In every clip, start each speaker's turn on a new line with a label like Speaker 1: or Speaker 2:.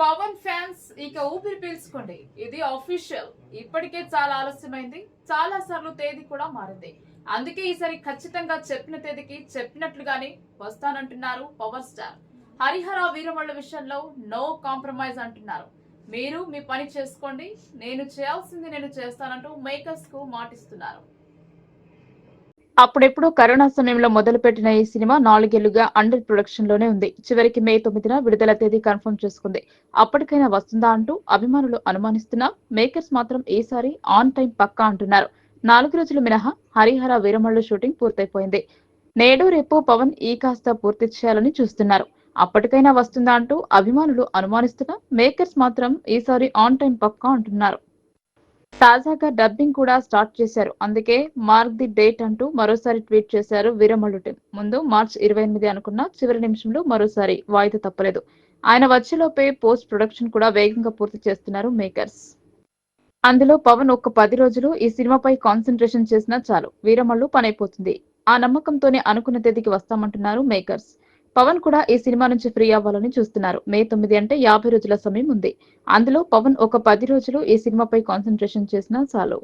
Speaker 1: Pawan fans ఇక ఊపిరి పీల్చుకోండి. ఇది అఫీషియల్ ఇప్పటికే చాలా ఆలస్యమైంది. చాలా సార్లు తేదీ కూడా మారింది. అందుకే ఈసారి ఖచ్చితంగా చెప్పిన తేదీకి చెప్పినట్లుగానే వస్తానంటున్నారు పవర్ స్టార్. హరిహర వీరమళ్ళ విషయంలో నో కాంప్రమైజ్ అంటున్నారు. మీరు మీ పని చేసుకోండి. నేను చేయాల్సింది నేను చేస్తానంటూ మేకర్స్కు మాటిస్తున్నారు. అప్పుడెప్పుడు కరోనా సమయంలో మొదలుపెట్టిన ఈ సినిమా నాలుగేళ్ళుగా అండర్ ప్రొడక్షన్లోనే ఉంది. చివరికి మే తొమ్మిదిన విడుదల తేదీ కన్ఫర్మ్ చేసుకుంది. అప్పటికైనా వస్తుందా అంటూ అభిమానులు అనుమానిస్తున్నా మేకర్స్ మాత్రం ఈసారి ఆన్ టైం పక్కా అంటున్నారు. నాలుగు రోజులు మినహా హరిహర వీరమల్లు షూటింగ్ పూర్తయిపోయింది. నేడు రేపు పవన్ ఈ కాస్త పూర్తి చేయాలని చూస్తున్నారు. అప్పటికైనా వస్తుందా అంటూ అభిమానులు అనుమానిస్తున్నా మేకర్స్ మాత్రం ఈసారి ఆన్ టైం పక్కా అంటున్నారు. తాజాగా డబ్బింగ్ కూడా స్టార్ట్ చేశారు. అందుకే మార్క్ ది డేట్ అంటూ మరోసారి ట్వీట్ చేశారు వీరమల్లు టీం ముందు మార్చ్ ఇరవై ఎనిమిది అనుకున్న చివరి నిమిషంలో మరోసారి వాయిదా తప్పలేదు. ఆయన వచ్చేలోపే పోస్ట్ ప్రొడక్షన్ కూడా వేగంగా పూర్తి చేస్తున్నారు మేకర్స్. అందులో పవన్ ఒక్క పది రోజులు ఈ సినిమాపై కాన్సన్ట్రేషన్ చేసినా చాలు. వీరమల్లు పనైపోతుంది. ఆ నమ్మకంతోనే అనుకున్న తేదీకి వస్తామంటున్నారు మేకర్స్. పవన్ కూడా ఈ సినిమా నుంచి ఫ్రీ అవ్వాలని చూస్తున్నారు. మే తొమ్మిది అంటే యాభై రోజుల సమయం ఉంది. అందులో పవన్ ఒక పది రోజులు ఈ సినిమాపై కాన్సన్ట్రేషన్ చేసినా చాలు.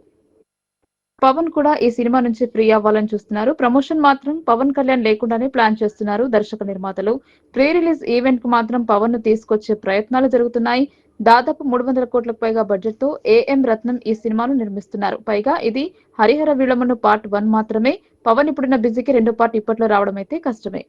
Speaker 1: పవన్ కూడా ఈ సినిమా నుంచి ఫ్రీ అవ్వాలని చూస్తున్నారు. ప్రమోషన్ మాత్రం పవన్ కళ్యాణ్ లేకుండానే ప్లాన్ చేస్తున్నారు. దర్శక నిర్మాతలు ప్రీ రిలీజ్ ఈవెంట్కు మాత్రం పవన్ను తీసుకొచ్చే ప్రయత్నాలు జరుగుతున్నాయి. దాదాపు మూడు వందల కోట్లకు పైగా బడ్జెట్తో ఏఎం రత్నం ఈ సినిమాను నిర్మిస్తున్నారు. పైగా ఇది హరిహర విళమను పార్ట్ వన్ మాత్రమే. పవన్ ఇప్పుడున్న బిజీకి రెండో పార్ట్ ఇప్పట్లో రావడం అయితే కష్టమే.